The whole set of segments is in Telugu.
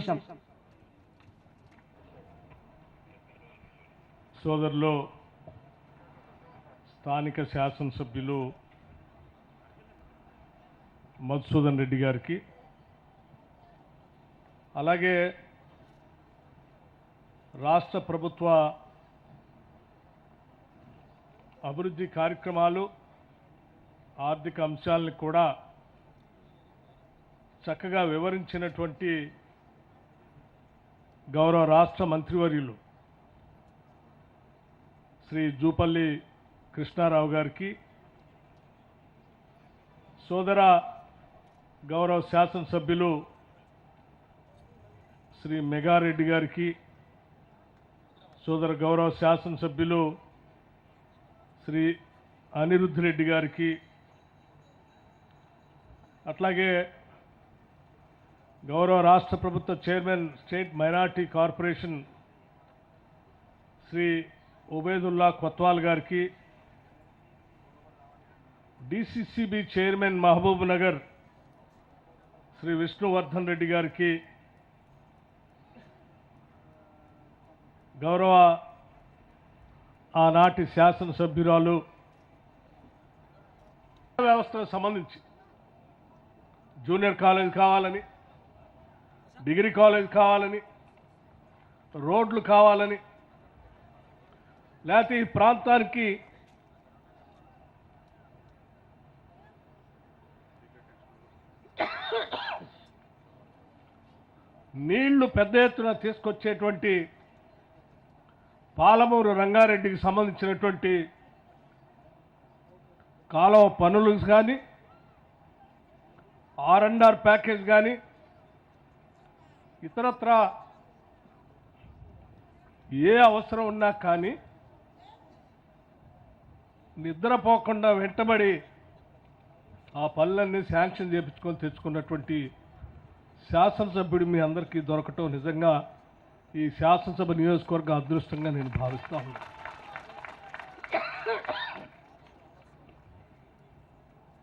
సోదరులో సోదరులు స్థానిక శాసనసభ్యులు మధుసూదన్ రెడ్డి గారికి అలాగే రాష్ట్ర ప్రభుత్వ అభివృద్ధి కార్యక్రమాలు ఆర్థిక అంశాలను కూడా చక్కగా వివరించినటువంటి గౌరవ రాష్ట్ర మంత్రివర్యులు శ్రీ జూపల్లి కృష్ణారావు గారికి సోదర గౌరవ శాసనసభ్యులు శ్రీ మెగారెడ్డి గారికి సోదర గౌరవ శాసనసభ్యులు శ్రీ అనిరుద్ధ్ రెడ్డి గారికి అట్లాగే గౌరవ రాష్ట్ర ప్రభుత్వ chairman state minority corporation Shri Ubedullah Kotwal గారికి డిసిసిబి చైర్మన్ మహబూబ్ నగర్ శ్రీ విష్ణువర్ధన్ రెడ్డి గారికి గౌరవ ఆనాటి శాసనసభ్యురాలు వ్యవస్థకు సంబంధించి జూనియర్ కాలేజ్ కావాలని డిగ్రీ కాలేజ్ కావాలని రోడ్లు కావాలని లేకపోతే ఈ ప్రాంతానికి నీళ్ళు పెద్ద ఎత్తున తీసుకొచ్చేటువంటి పాలమూరు రంగారెడ్డికి సంబంధించినటువంటి కాలువ పనులు కానీ ఆర్ అండ్ ఆర్ ప్యాకేజ్ కానీ ఇతరత్ర ఏ అవసరం ఉన్నా కానీ నిద్రపోకుండా వెంటబడి ఆ పనులన్నీ శాంక్షన్ చేపించుకొని తెచ్చుకున్నటువంటి శాసనసభ్యుడు మీ అందరికీ దొరకటం నిజంగా ఈ శాసనసభ నియోజకవర్గ అదృష్టంగా నేను భావిస్తాను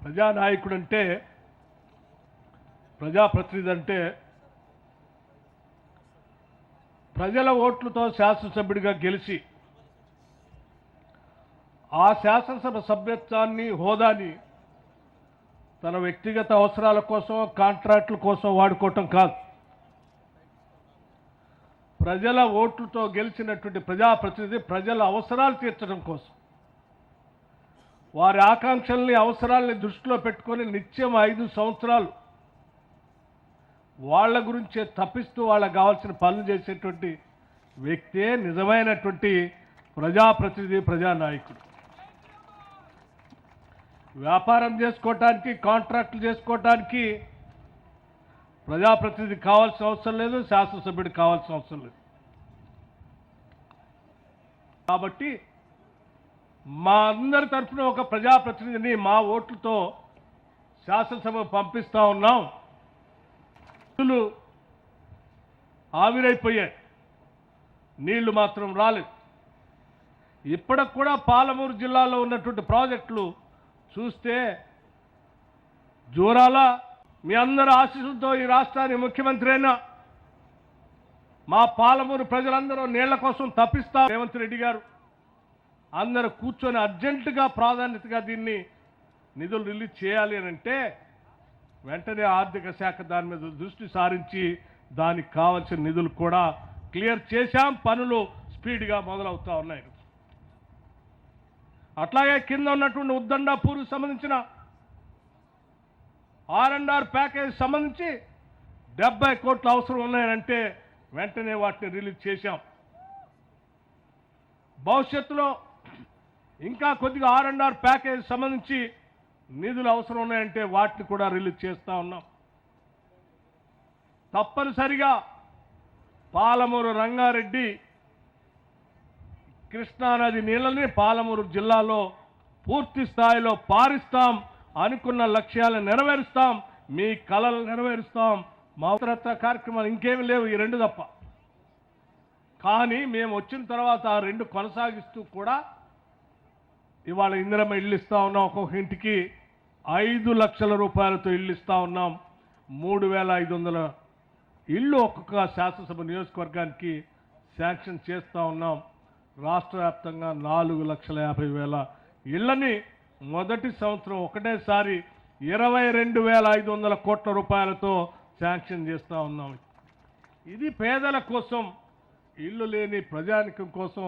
ప్రజానాయకుడు అంటే ప్రజాప్రతినిధి అంటే ప్రజల ఓట్లతో శాసనసభ్యుడిగా గెలిచి ఆ శాసనసభ సభ్యత్వాన్ని హోదాని తన వ్యక్తిగత అవసరాల కోసం కాంట్రాక్టుల కోసం వాడుకోవటం కాదు. ప్రజల ఓట్లతో గెలిచినటువంటి ప్రజాప్రతినిధి ప్రజల అవసరాలు తీర్చడం కోసం. వారి ఆకాంక్షల్ని అవసరాలని దృష్టిలో పెట్టుకొని నిత్యం ఐదు సంవత్సరాలు వాళ్ళ గురించే తప్పిస్తూ వాళ్ళకి కావాల్సిన పనులు చేసేటువంటి వ్యక్తే నిజమైనటువంటి ప్రజాప్రతినిధి ప్రజానాయకుడు. వ్యాపారం చేసుకోవటానికి కాంట్రాక్టులు చేసుకోవటానికి ప్రజాప్రతినిధి కావాల్సిన అవసరం లేదు శాసనసభ్యుడు కావాల్సిన అవసరం లేదు. కాబట్టి మా అందరి తరఫున ఒక ప్రజాప్రతినిధిని మా ఓట్లతో శాసనసభ పంపిస్తా ఉన్నాం. నిధులు ఆవిరైపోయాయి. నీళ్ళు మాత్రం రాలేదు. ఇప్పటికి కూడా పాలమూరు జిల్లాలో ఉన్నటువంటి ప్రాజెక్టులు చూస్తే జోరాల మీ అందరి ఆశీస్సులతో ఈ రాష్ట్రానికి ముఖ్యమంత్రి అయినా మా పాలమూరు ప్రజలందరూ నీళ్ళ కోసం తప్పిస్తా రేవంత్ రెడ్డి గారు. అందరూ కూర్చొని అర్జెంటుగా ప్రాధాన్యతగా దీన్ని నిధులు రిలీజ్ చేయాలి అని అంటే వెంటనే ఆర్థిక శాఖ దాని మీద దృష్టి సారించి దానికి కావాల్సిన నిధులు కూడా క్లియర్ చేశాం. పనులు స్పీడ్గా మొదలవుతూ ఉన్నాయి. అట్లాగే కింద ఉన్నటువంటి ఉద్దండాపూర్కి సంబంధించిన ఆర్ అండ్ ఆర్ ప్యాకేజ్ సంబంధించి డెబ్బై కోట్ల అవసరం ఉన్నాయంటే వెంటనే వాటిని రిలీజ్ చేశాం. భవిష్యత్తులో ఇంకా కొద్దిగా ఆర్ అండ్ ఆర్ ప్యాకేజ్ సంబంధించి నిధులు అవసరం ఉన్నాయంటే వాటిని కూడా రిలీజ్ చేస్తూ ఉన్నాం. తప్పనిసరిగా పాలమూరు రంగారెడ్డి కృష్ణానది నీళ్ళని పాలమూరు జిల్లాలో పూర్తి స్థాయిలో పారిస్తాం అనుకున్న లక్ష్యాలను నెరవేరుస్తాం. మీ కళలు నెరవేరుస్తాం. మా ఉత్తరత్వ కార్యక్రమాలు ఇంకేమి లేవు ఈ రెండు తప్ప. కానీ మేము వచ్చిన తర్వాత ఆ రెండు కొనసాగిస్తూ కూడా ఇవాళ ఇందిరమ్మ ఇల్లు ఇస్తా ఉన్నాం ఒక్కొక్క ఇంటికి. ఐదు లక్షల రూపాయలతో ఇల్లు ఇస్తా ఉన్నాం. మూడు వేల ఐదు వందల ఇల్లు ఒక్కొక్క శాసనసభ నియోజకవర్గానికి శాంక్షన్ చేస్తూ ఉన్నాం. రాష్ట్ర వ్యాప్తంగా నాలుగు లక్షల యాభై వేల ఇళ్ళని మొదటి సంవత్సరం ఒకటేసారి ఇరవై రెండు వేల ఐదు వందల కోట్ల రూపాయలతో శాంక్షన్ చేస్తూ ఉన్నాం. ఇది పేదల కోసం ఇల్లు లేని ప్రజానికం కోసం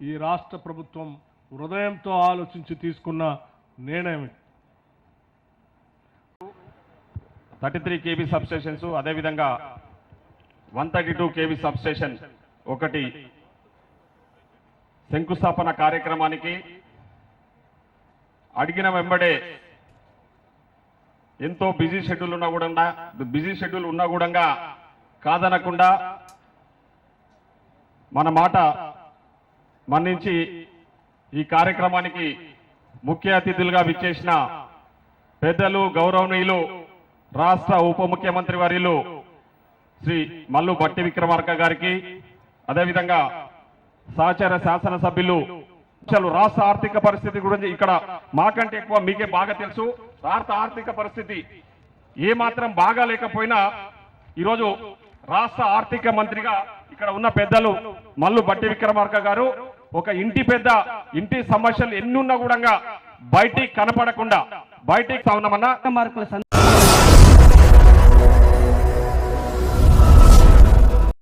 ఈ రాష్ట్ర ప్రభుత్వం హృదయంతో ఆలోచించి తీసుకున్న నిర్ణయం ఇది. థర్టీ త్రీ కేబీ సబ్స్టేషన్స్ అదేవిధంగా one thirty two KV substation ఒకటి. శంకుస్థాపన కార్యక్రమానికి అడిగిన వెంబడే ఎంతో బిజీ షెడ్యూల్ ఉన్నా కూడా బిజీ షెడ్యూల్ ఉన్నా కూడా కాదనకుండా మన మాట మన్నించి ఈ కార్యక్రమానికి ముఖ్య అతిథులుగా విచ్చేసిన పెద్దలు గౌరవనీయులు రాష్ట్ర ఉప ముఖ్యమంత్రి వర్యులు శ్రీ మల్లు భట్టి విక్రమార్క గారికి అదేవిధంగా సహచర శాసనసభ్యులు అసలు రాష్ట్ర ఆర్థిక పరిస్థితి గురించి ఇక్కడ మాకంటే ఎక్కువ మీకే బాగా తెలుసు. రాష్ట్ర ఆర్థిక పరిస్థితి ఏ మాత్రం బాగా లేకపోయినా ఈరోజు రాష్ట్ర ఆర్థిక మంత్రిగా ఇక్కడ ఉన్న పెద్దలు మల్లు భట్టి విక్రమార్క గారు ఒక ఇంటి పెద్ద ఇంటి సమస్యలు ఎన్ని ఉన్నా కూడా బయటికి కనపడకుండా బయటికి ఉన్నామన్నా